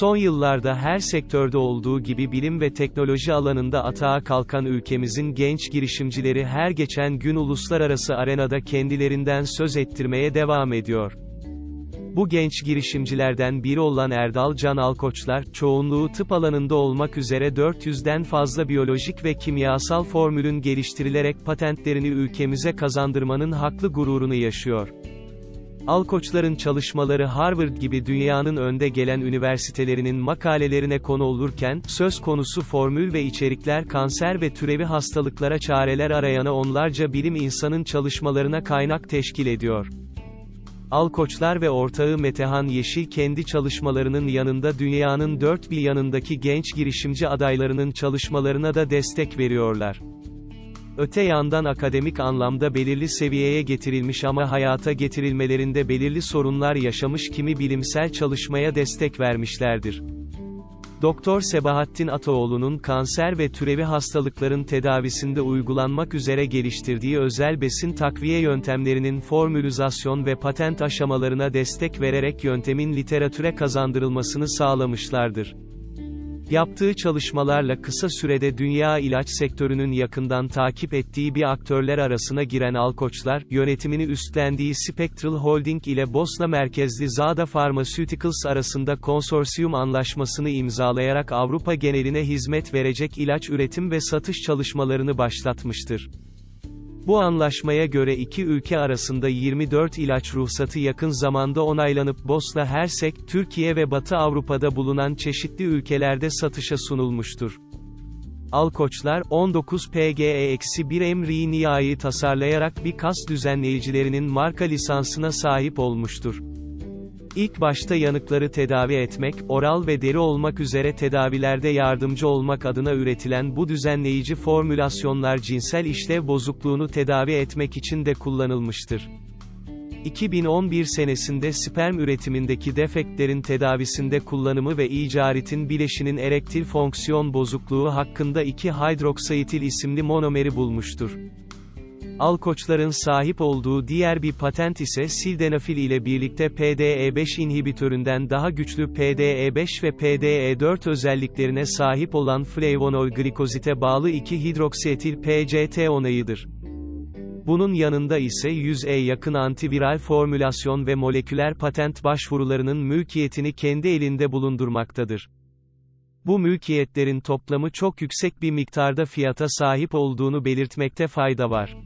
Son yıllarda her sektörde olduğu gibi bilim ve teknoloji alanında atağa kalkan ülkemizin genç girişimcileri her geçen gün uluslararası arenada kendilerinden söz ettirmeye devam ediyor. Bu genç girişimcilerden biri olan Erdal Can Alkoçlar, çoğunluğu tıp alanında olmak üzere 400'den fazla biyolojik ve kimyasal formülün geliştirilerek patentlerini ülkemize kazandırmanın haklı gururunu yaşıyor. Alkoçların çalışmaları Harvard gibi dünyanın önde gelen üniversitelerinin makalelerine konu olurken, söz konusu formül ve içerikler kanser ve türevi hastalıklara çareler arayana onlarca bilim insanın çalışmalarına kaynak teşkil ediyor. Alkoçlar ve ortağı Metehan Yeşil kendi çalışmalarının yanında dünyanın dört bir yanındaki genç girişimci adaylarının çalışmalarına da destek veriyorlar. Öte yandan akademik anlamda belirli seviyeye getirilmiş ama hayata getirilmelerinde belirli sorunlar yaşamış kimi bilimsel çalışmaya destek vermişlerdir. Doktor Sebahattin Ataoğlu'nun kanser ve türevi hastalıkların tedavisinde uygulanmak üzere geliştirdiği özel besin takviye yöntemlerinin formülizasyon ve patent aşamalarına destek vererek yöntemin literatüre kazandırılmasını sağlamışlardır. Yaptığı çalışmalarla kısa sürede dünya ilaç sektörünün yakından takip ettiği bir aktörler arasına giren Alkoçlar, yönetimini üstlendiği Spectral Holding ile Bosna merkezli Zada Pharmaceuticals arasında konsorsiyum anlaşmasını imzalayarak Avrupa geneline hizmet verecek ilaç üretim ve satış çalışmalarını başlatmıştır. Bu anlaşmaya göre iki ülke arasında 24 ilaç ruhsatı yakın zamanda onaylanıp Bosna Hersek, Türkiye ve Batı Avrupa'da bulunan çeşitli ülkelerde satışa sunulmuştur. Alkoçlar, 19 PGE-1 emri nihai tasarlayarak bir kas düzenleyicilerinin marka lisansına sahip olmuştur. İlk başta yanıkları tedavi etmek, oral ve deri olmak üzere tedavilerde yardımcı olmak adına üretilen bu düzenleyici formülasyonlar cinsel işlev bozukluğunu tedavi etmek için de kullanılmıştır. 2011 senesinde sperm üretimindeki defektlerin tedavisinde kullanımı ve icaritin bileşinin erektil fonksiyon bozukluğu hakkında 2-hidroksiyetil isimli monomeri bulmuştur. Alkoçların sahip olduğu diğer bir patent ise sildenafil ile birlikte PDE5 inhibitöründen daha güçlü PDE5 ve PDE4 özelliklerine sahip olan flavonol glikozite bağlı 2-hidroksiyetil PCT onayıdır. Bunun yanında ise 100'e yakın antiviral formülasyon ve moleküler patent başvurularının mülkiyetini kendi elinde bulundurmaktadır. Bu mülkiyetlerin toplamı çok yüksek bir miktarda fiyata sahip olduğunu belirtmekte fayda var.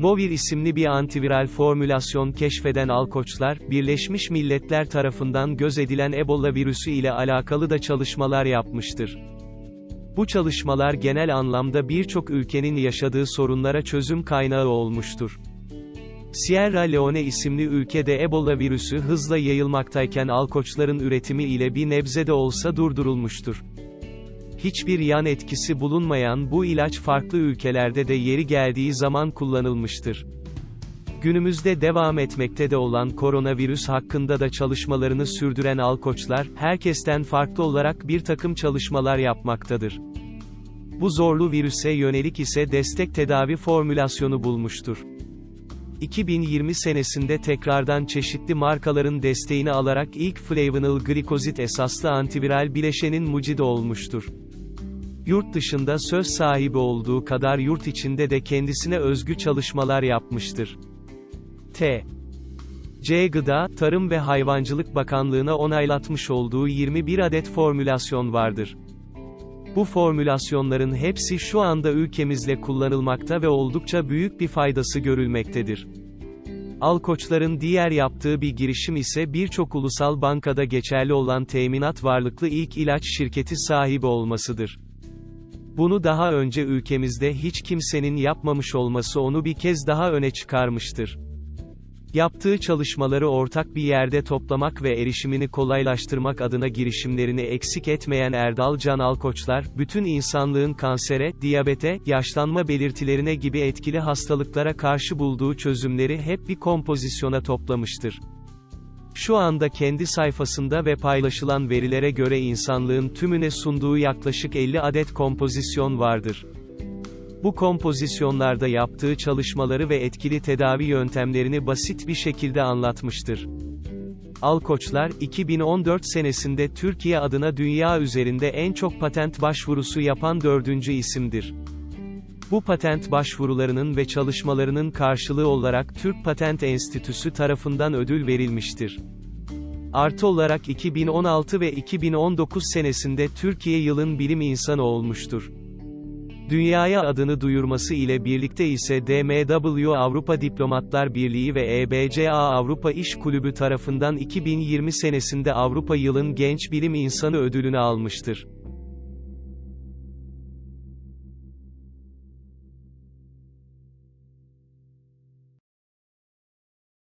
Movir isimli bir antiviral formülasyon keşfeden Alkoçlar, Birleşmiş Milletler tarafından göz edilen Ebola virüsü ile alakalı da çalışmalar yapmıştır. Bu çalışmalar genel anlamda birçok ülkenin yaşadığı sorunlara çözüm kaynağı olmuştur. Sierra Leone isimli ülkede Ebola virüsü hızla yayılmaktayken alkoçların üretimi ile bir nebze de olsa durdurulmuştur. Hiçbir yan etkisi bulunmayan bu ilaç farklı ülkelerde de yeri geldiği zaman kullanılmıştır. Günümüzde devam etmekte de olan koronavirüs hakkında da çalışmalarını sürdüren Alkoçlar, herkesten farklı olarak bir takım çalışmalar yapmaktadır. Bu zorlu virüse yönelik ise destek tedavi formülasyonu bulmuştur. 2020 senesinde tekrardan çeşitli markaların desteğini alarak ilk flavonol glikozit esaslı antiviral bileşenin mucidi olmuştur. Yurt dışında söz sahibi olduğu kadar yurt içinde de kendisine özgü çalışmalar yapmıştır. T. C. Gıda, Tarım ve Hayvancılık Bakanlığı'na onaylatmış olduğu 21 adet formülasyon vardır. Bu formülasyonların hepsi şu anda ülkemizde kullanılmakta ve oldukça büyük bir faydası görülmektedir. Alkoçların diğer yaptığı bir girişim ise birçok ulusal bankada geçerli olan teminat varlıklı ilk ilaç şirketi sahibi olmasıdır. Bunu daha önce ülkemizde hiç kimsenin yapmamış olması onu bir kez daha öne çıkarmıştır. Yaptığı çalışmaları ortak bir yerde toplamak ve erişimini kolaylaştırmak adına girişimlerini eksik etmeyen Erdal Can Alkoçlar, bütün insanlığın kansere, diyabete, yaşlanma belirtilerine gibi etkili hastalıklara karşı bulduğu çözümleri hep bir kompozisyona toplamıştır. Şu anda kendi sayfasında ve paylaşılan verilere göre insanlığın tümüne sunduğu yaklaşık 50 adet kompozisyon vardır. Bu kompozisyonlarda yaptığı çalışmaları ve etkili tedavi yöntemlerini basit bir şekilde anlatmıştır. Alkoçlar, 2014 senesinde Türkiye adına dünya üzerinde en çok patent başvurusu yapan dördüncü isimdir. Bu patent başvurularının ve çalışmalarının karşılığı olarak Türk Patent Enstitüsü tarafından ödül verilmiştir. Artı olarak 2016 ve 2019 senesinde Türkiye Yılın Bilim İnsanı olmuştur. Dünyaya adını duyurması ile birlikte ise DMW Avrupa Diplomatlar Birliği ve EBCA Avrupa İş Kulübü tarafından 2020 senesinde Avrupa Yılın Genç Bilim İnsanı ödülünü almıştır.